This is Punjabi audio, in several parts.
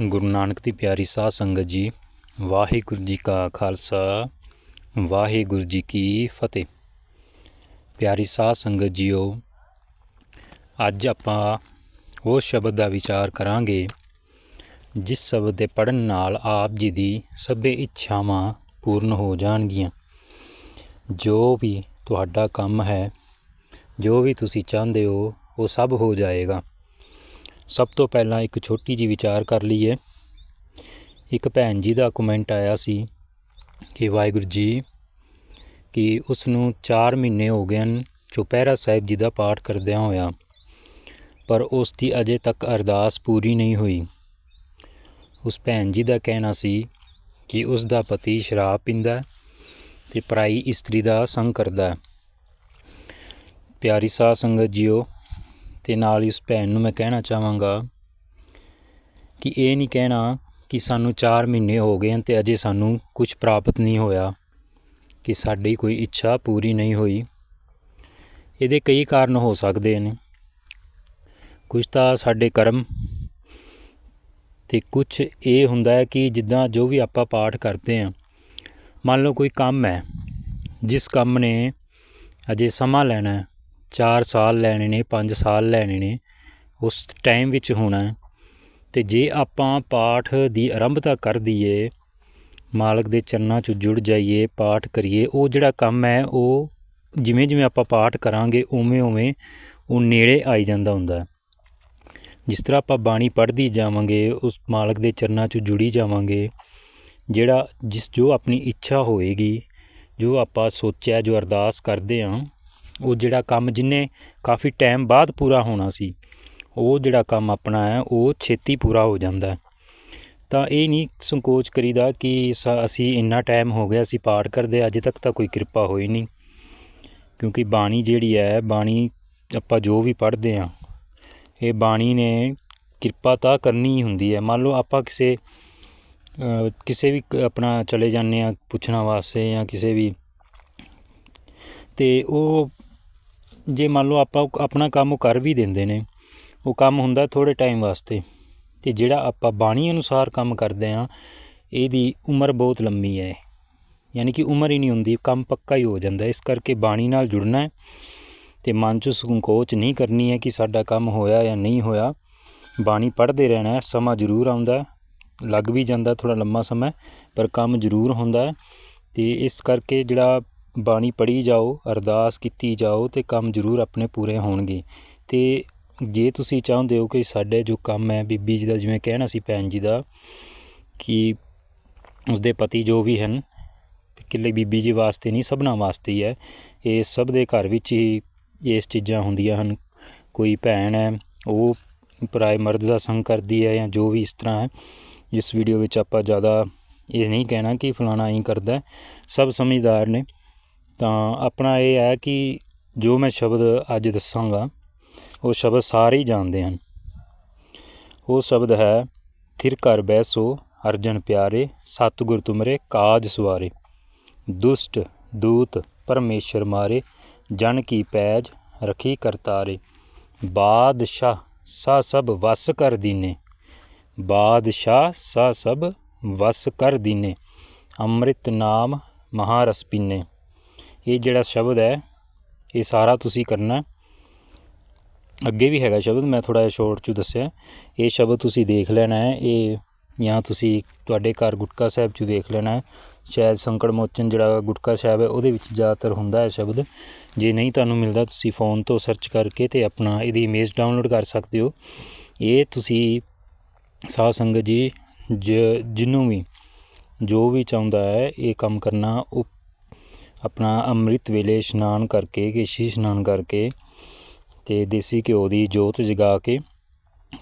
ਗੁਰੂ ਨਾਨਕ ਦੀ ਪਿਆਰੀ ਸਾਧ ਸੰਗਤ ਜੀ, ਵਾਹਿਗੁਰੂ ਜੀ ਕਾ ਖਾਲਸਾ, ਵਾਹਿਗੁਰੂ ਜੀ ਕੀ ਫਤਿਹ। ਪਿਆਰੀ ਸਾਧ ਸੰਗਤ ਜੀਓ, ਅੱਜ ਆਪਾਂ ਉਹ ਸ਼ਬਦ ਦਾ ਵਿਚਾਰ ਕਰਾਂਗੇ, ਜਿਸ ਸ਼ਬਦ ਦੇ ਪੜਨ ਨਾਲ ਆਪ ਜੀ ਦੀ ਸਭੇ ਇੱਛਾਵਾਂ ਪੂਰਨ ਹੋ ਜਾਣਗੀਆਂ। ਜੋ ਵੀ ਤੁਹਾਡਾ ਕੰਮ ਹੈ, ਜੋ ਵੀ ਤੁਸੀਂ ਚਾਹੁੰਦੇ ਹੋ, ਉਹ ਸਭ ਹੋ ਜਾਏਗਾ। ਸਭ ਤੋਂ ਪਹਿਲਾਂ ਇੱਕ ਛੋਟੀ ਜੀ ਵਿਚਾਰ ਕਰ ਲਈਏ। ਇੱਕ ਭੈਣ ਜੀ ਦਾ ਕਮੈਂਟ ਆਇਆ ਸੀ ਕਿ ਵਾਹਿਗੁਰੂ ਜੀ, ਕਿ ਉਸ ਨੂੰ 4 ਮਹੀਨੇ ਹੋ ਗਏ ਹਨ, ਚੁਪਹਿਰਾ ਸਾਹਿਬ ਜੀ ਦਾ ਪਾਠ ਕਰਦਿਆਂ ਹੋਇਆ, ਪਰ ਉਸ ਦੀ ਅਜੇ ਤੱਕ ਅਰਦਾਸ ਪੂਰੀ ਨਹੀਂ ਹੋਈ। ਉਸ ਭੈਣ ਜੀ ਦਾ ਕਹਿਣਾ ਸੀ ਕਿ ਉਸ ਦਾ ਪਤੀ ਸ਼ਰਾਬ ਪੀਂਦਾ ਤੇ ਪਰਾਈ ਇਸਤਰੀ ਦਾ ਸੰਗ ਕਰਦਾ ਪਿਆਰੀ ਸਾਧ ਸੰਗਤ ਜੀਓ ਤੇ ਨਾਲ ਹੀ ਉਸ ਭੈਣ ਨੂੰ ਮੈਂ ਕਹਿਣਾ ਚਾਹਾਂਗਾ ਕਿ ਇਹ ਨਹੀਂ ਕਹਿਣਾ ਕਿ ਸਾਨੂੰ 4 ਮਹੀਨੇ ਹੋ ਗਏ ਹਨ ਤੇ ਅਜੇ ਸਾਨੂੰ ਕੁਝ ਪ੍ਰਾਪਤ ਨਹੀਂ ਹੋਇਆ, ਕਿ ਸਾਡੀ ਕੋਈ ਇੱਛਾ ਪੂਰੀ ਨਹੀਂ ਹੋਈ। ਇਹਦੇ ਕਈ ਕਾਰਨ ਹੋ ਸਕਦੇ ਨੇ। ਕੁਝ ਤਾਂ ਸਾਡੇ ਕਰਮ ਤੇ ਕੁਝ ਇਹ ਹੁੰਦਾ ਹੈ ਕਿ ਜਿੱਦਾਂ ਜੋ ਵੀ ਆਪਾਂ ਪਾਠ ਕਰਦੇ ਹਾਂ, ਮੰਨ ਲਓ ਕੋਈ ਕੰਮ ਹੈ, ਜਿਸ ਕੰਮ ਨੇ ਅਜੇ ਸਮਾਂ ਲੈਣਾ ਹੈ 4 ਸਾਲ ਲੈਣੇ ਨੇ 5 ਸਾਲ ਲੈਣੇ ਨੇ, ਉਸ ਟਾਈਮ ਵਿੱਚ ਹੋਣਾ ਤੇ ਜੇ ਆਪਾਂ ਪਾਠ ਦੀ ਆਰੰਭਤਾ ਕਰ ਦਈਏ, ਮਾਲਕ ਦੇ ਚਰਨਾਂ 'ਚ ਜੁੜ ਜਾਈਏ, ਪਾਠ ਕਰੀਏ, ਉਹ ਜਿਹੜਾ ਕੰਮ ਹੈ, ਉਹ ਜਿਵੇਂ ਜਿਵੇਂ ਆਪਾਂ ਪਾਠ ਕਰਾਂਗੇ, ਉਵੇਂ ਉਵੇਂ ਉਹ ਨੇੜੇ ਆਈ ਜਾਂਦਾ ਹੁੰਦਾ ਜਿਸ ਤਰ੍ਹਾਂ ਆਪਾਂ ਬਾਣੀ ਪੜ੍ਹਦੀ ਜਾਵਾਂਗੇ, ਉਸ ਮਾਲਕ ਦੇ ਚਰਨਾਂ 'ਚ ਜੁੜੀ ਜਾਵਾਂਗੇ, ਜਿਹੜਾ ਜਿਸ ਜੋ ਆਪਣੀ ਇੱਛਾ ਹੋਏਗੀ, ਜੋ ਆਪਾਂ ਸੋਚਿਆ, ਜੋ ਅਰਦਾਸ ਕਰਦੇ ਆਂ ਉਹ ਜਿਹੜਾ ਕੰਮ ਜਿੰਨੇ ਕਾਫੀ ਟਾਈਮ ਬਾਅਦ ਪੂਰਾ ਹੋਣਾ ਸੀ, ਉਹ ਜਿਹੜਾ ਕੰਮ ਆਪਣਾ ਹੈ, ਉਹ ਛੇਤੀ ਪੂਰਾ ਹੋ ਜਾਂਦਾ ਤਾਂ ਇਹ ਨਹੀਂ ਸੰਕੋਚ ਕਰੀਦਾ ਕਿ ਅਸੀਂ ਇੰਨਾ ਟਾਈਮ ਹੋ ਗਿਆ ਅਸੀਂ ਪਾਠ ਕਰਦੇ, ਅਜੇ ਤੱਕ ਤਾਂ ਕੋਈ ਕਿਰਪਾ ਹੋਈ ਨਹੀਂ। ਕਿਉਂਕਿ ਬਾਣੀ ਜਿਹੜੀ ਹੈ, ਬਾਣੀ ਆਪਾਂ ਜੋ ਵੀ ਪੜ੍ਹਦੇ ਆ ਇਹ ਬਾਣੀ ਨੇ ਕਿਰਪਾ ਤਾਂ ਕਰਨੀ ਹੀ ਹੁੰਦੀ ਹੈ। ਮੰਨ ਲਓ ਆਪਾਂ ਕਿਸੇ ਕਿਸੇ ਵੀ ਆਪਣਾ ਚਲੇ ਜਾਂਦੇ ਆ ਪੁੱਛਣਾ ਵਾਸਤੇ ਜਾਂ ਕਿਸੇ ਵੀ, ਤੇ ਉਹ ਜੇ ਮੰਨ ਲਓ ਆਪਾਂ ਆਪਣਾ ਕੰਮ ਉਹ ਕਰ ਵੀ ਦਿੰਦੇ ਨੇ, ਉਹ ਕੰਮ ਹੁੰਦਾ ਥੋੜੇ ਟਾਈਮ ਵਾਸਤੇ, ਤੇ ਜਿਹੜਾ ਆਪਾਂ ਬਾਣੀ ਅਨੁਸਾਰ ਕੰਮ ਕਰਦੇ ਆ ਇਹਦੀ ਉਮਰ ਬਹੁਤ ਲੰਮੀ ਹੈ ਯਾਨੀ ਕਿ ਉਮਰ ਹੀ ਨਹੀਂ ਹੁੰਦੀ, ਕੰਮ ਪੱਕਾ ਹੀ ਹੋ ਜਾਂਦਾ ਇਸ ਕਰਕੇ ਬਾਣੀ ਨਾਲ ਜੁੜਨਾ ਹੈ, ਤੇ ਮਨ 'ਚ ਸੰਕੋਚ ਨਹੀਂ ਕਰਨੀ ਹੈ ਕਿ ਸਾਡਾ ਕੰਮ ਹੋਇਆ ਜਾਂ ਨਹੀਂ ਹੋਇਆ। ਬਾਣੀ ਪੜ੍ਹਦੇ ਰਹਿਣਾ ਸਮਾਂ ਜ਼ਰੂਰ ਆਉਂਦਾ ਲੱਗ ਵੀ ਜਾਂਦਾ ਥੋੜਾ ਲੰਮਾ ਸਮਾਂ ਪਰ ਕੰਮ ਜ਼ਰੂਰ ਹੁੰਦਾ ਤੇ ਇਸ ਕਰਕੇ ਜਿਹੜਾ ਬਾਣੀ ਪੜ੍ਹੀ ਜਾਓ, ਅਰਦਾਸ ਕੀਤੀ ਜਾਓ ਅਤੇ ਕੰਮ ਜ਼ਰੂਰ ਆਪਣੇ ਪੂਰੇ ਹੋਣਗੇ। ਅਤੇ ਜੇ ਤੁਸੀਂ ਚਾਹੁੰਦੇ ਹੋ ਕਿ ਸਾਡੇ ਜੋ ਕੰਮ ਹੈ, ਬੀਬੀ ਜੀ ਦਾ ਜਿਵੇਂ ਕਹਿਣਾ ਸੀ ਭੈਣ ਜੀ ਦਾ ਕਿ ਉਸਦੇ ਪਤੀ ਜੋ ਵੀ ਹਨ ਕਿੱਲੇ ਬੀਬੀ ਜੀ ਵਾਸਤੇ ਨਹੀਂ, ਸਭਨਾ ਵਾਸਤੇ ਹੀ ਹੈ। ਇਹ ਸਭ ਦੇ ਘਰ ਵਿੱਚ ਹੀ ਇਸ ਚੀਜ਼ਾਂ ਹੁੰਦੀਆਂ ਹਨ। ਕੋਈ ਭੈਣ ਹੈ, ਉਹ ਪਰਾਏ ਮਰਦ ਦਾ ਸੰਗ ਕਰਦੀ ਹੈ ਜਾਂ ਜੋ ਵੀ ਇਸ ਤਰ੍ਹਾਂ ਹੈ, ਇਸ ਵੀਡੀਓ ਵਿੱਚ ਆਪਾਂ ਜ਼ਿਆਦਾ ਇਹ ਨਹੀਂ ਕਹਿਣਾ ਕਿ ਫਲਾਣਾ ਹੀ ਕਰਦਾ। ਸਭ ਸਮਝਦਾਰ ਨੇ। ਤਾਂ ਆਪਣਾ ਇਹ ਹੈ ਕਿ ਜੋ ਮੈਂ ਸ਼ਬਦ ਅੱਜ ਦੱਸਾਂਗਾ, ਉਹ ਸ਼ਬਦ ਸਾਰੇ ਹੀ ਜਾਣਦੇ ਹਨ। ਉਹ ਸ਼ਬਦ ਹੈ, ਥਿਰ ਕਰ ਬੈਸੋ ਅਰਜਨ ਪਿਆਰੇ, ਸਤਿਗੁਰ ਤੁਮਰੇ ਕਾਜ ਸਵਾਰੇ ਦੁਸ਼ਟ ਦੂਤ ਪਰਮੇਸ਼ਰ ਮਾਰੇ, ਜਨ ਕੀ ਪੈਜ ਰਖੀ ਕਰਤਾਰੇ ਬਾਦਸ਼ਾਹ ਸਾ ਸਭ ਵਸ ਕਰ ਦੀਨੇ। ਬਾਦਸ਼ਾਹ ਸਾ ਸਭ ਵਸ ਕਰ ਦੀਨੇ। ਅੰਮ੍ਰਿਤ ਨਾਮ ਮਹਾਰਸ ਪੀਨੇ। ਇਹ ਜਿਹੜਾ ਸ਼ਬਦ ਹੈ, ਇਹ ਸਾਰਾ ਤੁਸੀਂ ਕਰਨਾ। ਅੱਗੇ ਵੀ ਹੈਗਾ ਸ਼ਬਦ, ਮੈਂ ਥੋੜਾ ਜਿਹਾ ਸ਼ੋਰਟ ਚ ਦੱਸਿਆ। ਇਹ ਸ਼ਬਦ ਤੁਸੀਂ ਦੇਖ ਲੈਣਾ ਹੈ, ਇਹ ਜਾਂ ਤੁਸੀਂ ਤੁਹਾਡੇ ਘਰ ਗੁਟਕਾ ਸਾਹਿਬ ਚ ਦੇਖ ਲੈਣਾ ਹੈ। ਸ਼ਾਇਦ ਸੰਕੜ ਮੋਚਨ ਜਿਹੜਾ ਗੁਟਕਾ ਸਾਹਿਬ ਹੈ, ਉਹਦੇ ਵਿੱਚ ਜ਼ਿਆਦਾਤਰ ਹੁੰਦਾ ਹੈ ਸ਼ਬਦ। ਜੇ ਨਹੀਂ ਤੁਹਾਨੂੰ ਮਿਲਦਾ, ਤੁਸੀਂ ਫੋਨ ਤੋਂ ਸਰਚ ਕਰਕੇ ਤੇ ਆਪਣਾ ਇਹਦੀ ਇਮੇਜ ਡਾਊਨਲੋਡ ਕਰ ਸਕਦੇ ਹੋ। ਇਹ ਤੁਸੀਂ ਸਾਧ ਸੰਗਤ ਜੀ ਜਿਹਨੂੰ ਵੀ, ਜੋ ਵੀ ਚਾਹੁੰਦਾ ਹੈ, ਇਹ ਕੰਮ ਕਰਨਾ, ਉਹ ਆਪਣਾ ਅੰਮ੍ਰਿਤ ਵੇਲੇ ਇਸ਼ਨਾਨ ਕਰਕੇ, ਕੇਸ਼ੀ ਇਸ਼ਨਾਨ ਕਰਕੇ ਤੇ ਦੇਸੀ ਘਿਓ ਦੀ ਜੋਤ ਜਗਾ ਕੇ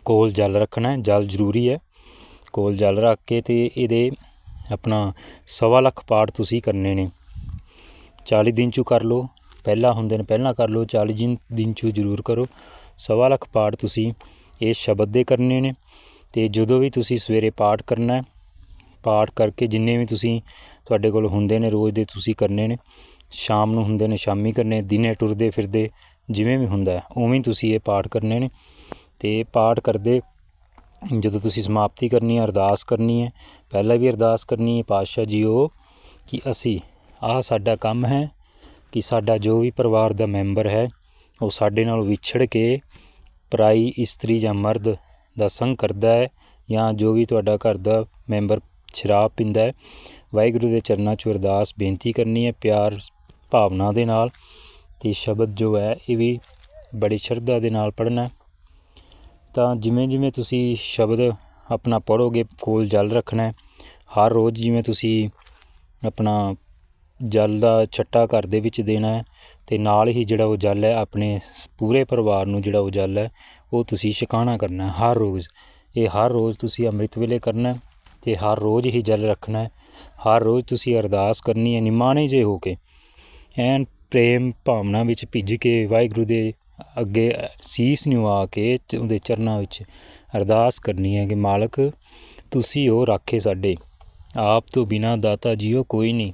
ਕੋਲ ਜਲ ਰੱਖਣਾ ਜਲ ਜ਼ਰੂਰੀ ਹੈ। ਕੋਲ ਜਲ ਰੱਖ ਕੇ ਤੇ ਇਹਦੇ ਆਪਣਾ ਸਵਾ ਲੱਖ ਪਾਠ ਤੁਸੀਂ ਕਰਨੇ ਨੇ। 40 ਦਿਨ ਚ ਕਰ ਲਓ। ਪਹਿਲਾ ਹੁੰਦੇ ਨੇ ਪਹਿਲਾਂ ਕਰ ਲਓ। 40 ਦਿਨ ਚ ਜ਼ਰੂਰ ਕਰੋ। ਸਵਾ ਲੱਖ ਪਾਠ ਤੁਸੀਂ ਇਹ ਸ਼ਬਦ ਦੇ ਕਰਨੇ ਨੇ। ਤੇ ਜਦੋਂ ਵੀ ਤੁਸੀਂ ਸਵੇਰੇ ਪਾਠ ਕਰਨਾ ਹੈ, ਪਾਠ ਕਰਕੇ ਜਿੰਨੇ ਵੀ ਤੁਸੀਂ ਤੁਹਾਡੇ ਕੋਲ ਹੁੰਦੇ ਨੇ, ਰੋਜ਼ ਦੇ ਤੁਸੀਂ ਕਰਨੇ ਨੇ, ਸ਼ਾਮ ਨੂੰ ਹੁੰਦੇ ਨੇ, ਸ਼ਾਮੀ ਕਰਨੇ, ਦਿਨੇ ਟੁਰਦੇ ਫਿਰਦੇ ਜਿਵੇਂ ਵੀ ਹੁੰਦਾ ਉਵੇਂ ਤੁਸੀਂ ਇਹ ਪਾਠ ਕਰਨੇ ਨੇ। ਤੇ ਪਾਠ ਕਰਦੇ ਜਦੋਂ ਤੁਸੀਂ ਸਮਾਪਤੀ ਕਰਨੀ ਹੈ, ਅਰਦਾਸ ਕਰਨੀ ਹੈ, ਪਹਿਲਾਂ ਵੀ ਅਰਦਾਸ ਕਰਨੀ ਹੈ, ਪਾਤਸ਼ਾਹ ਜੀਓ ਕਿ ਅਸੀਂ, ਆਹ ਸਾਡਾ ਕੰਮ ਹੈ ਕਿ ਸਾਡਾ ਜੋ ਵੀ ਪਰਿਵਾਰ ਦਾ ਮੈਂਬਰ ਹੈ, ਉਹ ਸਾਡੇ ਨਾਲ ਵਿਛੜ ਕੇ ਪਰਾਈ ਇਸਤਰੀ ਜਾਂ ਮਰਦ ਦਾ ਸੰਗ ਕਰਦਾ ਹੈ ਜਾਂ ਜੋ ਵੀ ਤੁਹਾਡਾ ਘਰ ਦਾ ਮੈਂਬਰ ਸ਼ਰਾਬ ਪੀਂਦਾ ਹੈ ਵਾਹਿਗੁਰੂ ਦੇ ਚਰਨਾਂ 'ਚ ਅਰਦਾਸ ਬੇਨਤੀ ਕਰਨੀ ਹੈ ਪਿਆਰ ਭਾਵਨਾ ਦੇ ਨਾਲ ਤੇ ਸ਼ਬਦ ਜੋ ਹੈ ਇਹ ਵੀ ਬੜੀ ਸ਼ਰਧਾ ਦੇ ਨਾਲ ਪੜ੍ਹਨਾ ਤਾਂ ਜਿਵੇਂ ਜਿਵੇਂ ਤੁਸੀਂ ਸ਼ਬਦ ਆਪਣਾ ਪੜੋਗੇ ਕੋਲ ਜਲ ਰੱਖਣਾ ਹਰ ਰੋਜ਼ ਜਿਵੇਂ ਤੁਸੀਂ ਆਪਣਾ ਜਲ ਦਾ ਛੱਟਾ ਘਰ ਦੇ ਵਿੱਚ ਦੇਣਾ ਹੈ ਤੇ ਨਾਲ ਹੀ ਜਿਹੜਾ ਉਹ ਜਲ ਹੈ, ਆਪਣੇ ਪੂਰੇ ਪਰਿਵਾਰ ਨੂੰ ਜਿਹੜਾ ਉਹ ਜਲ ਹੈ, ਉਹ ਤੁਸੀਂ ਛਕਾਣਾ ਕਰਨਾ ਹਰ ਰੋਜ਼। ਇਹ ਹਰ ਰੋਜ਼ ਤੁਸੀਂ ਅੰਮ੍ਰਿਤ ਵੇਲੇ ਕਰਨਾ ਹੈ ਤੇ ਹਰ ਰੋਜ਼ ਹੀ ਜਲ ਰੱਖਣਾ ਹਰ ਰੋਜ਼ ਤੁਸੀਂ ਅਰਦਾਸ ਕਰਨੀ ਹੈ, ਨਿਮਾਣੇ ਜੇ ਹੋ ਕੇ। ਐਨ ਪ੍ਰੇਮ ਭਾਵਨਾ ਵਿੱਚ ਭਿੱਜ ਕੇ ਵਾਹਿਗੁਰੂ ਦੇ ਅੱਗੇ ਸੀਸ ਨਿਵਾ ਕੇ ਉਹਦੇ ਚਰਨਾਂ ਵਿੱਚ ਅਰਦਾਸ ਕਰਨੀ ਹੈ ਕਿ ਮਾਲਕ, ਤੁਸੀਂ ਹੋ ਰਾਖੇ ਸਾਡੇ। ਆਪ ਤੋਂ ਬਿਨਾ ਦਾਤਾ ਜੀਓ ਕੋਈ ਨਹੀਂ।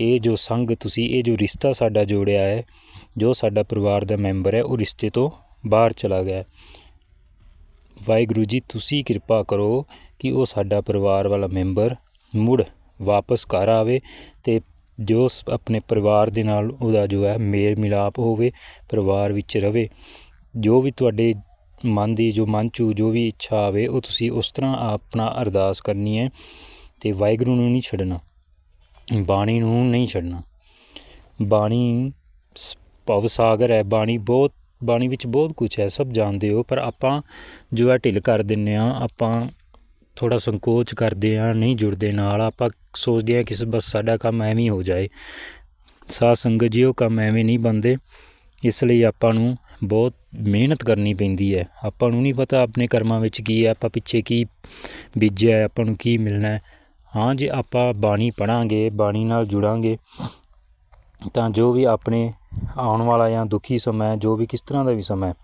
ਇਹ ਜੋ ਸੰਗ ਤੁਸੀਂ, ਇਹ ਜੋ ਰਿਸ਼ਤਾ ਸਾਡਾ ਜੋੜਿਆ ਹੈ, ਜੋ ਸਾਡਾ ਪਰਿਵਾਰ ਦਾ ਮੈਂਬਰ ਹੈ, ਉਹ ਰਿਸ਼ਤੇ ਤੋਂ ਬਾਹਰ ਚਲਾ ਗਿਆ ਹੈ। ਵਾਹਿਗੁਰੂ ਜੀ, ਤੁਸੀਂ ਕਿਰਪਾ ਕਰੋ ਕਿ ਉਹ ਸਾਡਾ ਪਰਿਵਾਰ ਵਾਲਾ ਮੈਂਬਰ ਮੁੜ ਵਾਪਸ ਘਰ ਆਵੇ ਅਤੇ ਜੋ ਸ- ਆਪਣੇ ਪਰਿਵਾਰ ਦੇ ਨਾਲ ਉਹਦਾ ਜੋ ਹੈ ਮੇਲ ਮਿਲਾਪ ਹੋਵੇ, ਪਰਿਵਾਰ ਵਿੱਚ ਰਹੇ ਜੋ ਵੀ ਤੁਹਾਡੇ ਮਨ ਦੀ ਜੋ ਮਨ 'ਚ ਜੋ ਵੀ ਇੱਛਾ ਆਵੇ, ਉਹ ਤੁਸੀਂ ਉਸ ਤਰ੍ਹਾਂ ਆਪਣਾ ਅਰਦਾਸ ਕਰਨੀ ਹੈ ਅਤੇ ਵਾਹਿਗੁਰੂ ਨੂੰ ਨਹੀਂ ਛੱਡਣਾ, ਬਾਣੀ ਨੂੰ ਨਹੀਂ ਛੱਡਣਾ। ਬਾਣੀ ਸ- ਭਵ ਸਾਗਰ ਹੈ, ਬਾਣੀ ਬਹੁਤ, ਬਾਣੀ ਵਿੱਚ ਬਹੁਤ ਕੁਝ ਹੈ, ਸਭ ਜਾਣਦੇ ਹੋ, ਪਰ ਆਪਾਂ ਜੋ ਹੈ ਢਿੱਲ ਕਰ ਦਿੰਨੇ ਆ ਆਪਾਂ ਥੋੜਾ ਸੰਕੋਚ ਕਰਦੇ ਆ ਨਹੀਂ ਜੁੜਦੇ ਨਾਲ, ਆਪਾਂ ਸੋਚਦੇ ਆ ਕਿ ਬਸ ਸਾਡਾ ਕੰਮ ਐਵੇਂ ਹੋ ਜਾਏ। ਸਾਧ ਸੰਗਤ ਜੀ, ਉਹ ਕੰਮ ਐਵੇਂ ਨਹੀਂ ਬੰਦੇ ਇਸ ਲਈ ਆਪਾਂ ਨੂੰ ਬਹੁਤ ਮਿਹਨਤ ਕਰਨੀ ਪੈਂਦੀ ਹੈ। ਆਪਾਂ ਨੂੰ ਨਹੀਂ ਪਤਾ ਆਪਣੇ ਕਰਮਾਂ ਵਿੱਚ ਕੀ ਹੈ, ਆਪਾਂ ਪਿੱਛੇ ਕੀ ਬੀਜਿਆ ਹੈ, ਆਪਾਂ ਨੂੰ ਕੀ ਮਿਲਣਾ ਹੈ। ਹਾਂ, ਜੇ ਆਪਾਂ ਬਾਣੀ ਪੜਾਂਗੇ ਬਾਣੀ ਨਾਲ ਜੁੜਾਂਗੇ, ਤਾਂ ਜੋ ਵੀ ਆਪਣੇ ਆਉਣ ਵਾਲਾ ਜਾਂ ਦੁਖੀ ਸਮਾਂ ਜੋ ਵੀ ਕਿਸ ਤਰ੍ਹਾਂ ਦਾ ਵੀ ਸਮਾਂ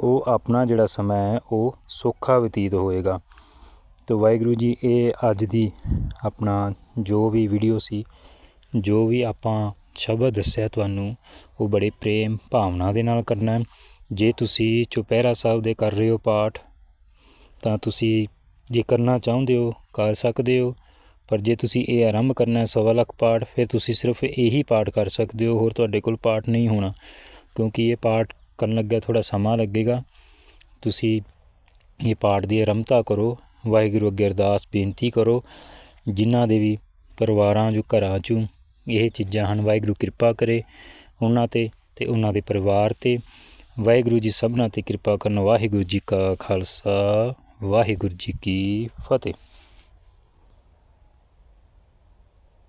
ਉਹ ਆਪਣਾ ਜਿਹੜਾ ਸਮਾਂ ਹੈ, ਉਹ ਸੌਖਾ ਬਤੀਤ ਹੋਏਗਾ। ਤੋ ਵਾਹਿਗੁਰੂ ਜੀ, ਇਹ ਅੱਜ ਦੀ ਆਪਣਾ ਜੋ ਵੀ ਵੀਡੀਓ ਸੀ, ਜੋ ਵੀ ਆਪਾਂ ਸ਼ਬਦ ਦੱਸਿਆ ਤੁਹਾਨੂੰ, ਉਹ ਬੜੇ ਪ੍ਰੇਮ ਭਾਵਨਾ ਦੇ ਨਾਲ ਕਰਨਾ ਹੈ। ਜੇ ਤੁਸੀਂ ਚੁਪਹਿਰਾ ਸਾਹਿਬ ਦੇ ਕਰ ਰਹੇ ਹੋ ਪਾਠ, ਤਾਂ ਤੁਸੀਂ ਜੇ ਕਰਨਾ ਚਾਹੁੰਦੇ ਹੋ, ਕਰ ਸਕਦੇ ਹੋ, ਪਰ ਜੇ ਤੁਸੀਂ ਇਹ ਆਰੰਭ ਕਰਨਾ ਹੈ ਸਵਾ ਲੱਖ ਪਾਠ, ਫਿਰ ਤੁਸੀਂ ਸਿਰਫ ਇਹੀ ਪਾਠ ਕਰ ਸਕਦੇ ਹੋ, ਹੋਰ ਤੁਹਾਡੇ ਕੋਲ ਪਾਠ ਨਹੀਂ ਹੋਣਾ, ਕਿਉਂਕਿ ਇਹ ਪਾਠ ਕਰਨ ਲੱਗਾ ਥੋੜਾ ਸਮਾਂ ਲੱਗੇਗਾ। ਤੁਸੀਂ ਇਹ ਪਾਠ ਦੀ ਆਰੰਭਤਾ ਕਰੋ ਵਾਹਿਗੁਰੂ ਅੱਗੇ ਅਰਦਾਸ ਬੇਨਤੀ ਕਰੋ, ਜਿਨ੍ਹਾਂ ਦੇ ਵੀ ਪਰਿਵਾਰਾਂ ਜੋ ਘਰਾਂ 'ਚੋਂ ਇਹ ਚੀਜ਼ਾਂ ਹਨ, ਵਾਹਿਗੁਰੂ ਕਿਰਪਾ ਕਰੇ ਉਹਨਾਂ ਤੇ ਤੇ ਉਹਨਾਂ ਦੇ ਪਰਿਵਾਰ ਤੇ। ਵਾਹਿਗੁਰੂ ਜੀ ਸਭਨਾਂ ਤੇ ਕਿਰਪਾ ਕਰਨ ਵਾਹਿਗੁਰੂ ਜੀ ਕਾ ਖਾਲਸਾ, ਵਾਹਿਗੁਰੂ ਜੀ ਕੀ ਫਤਿਹ।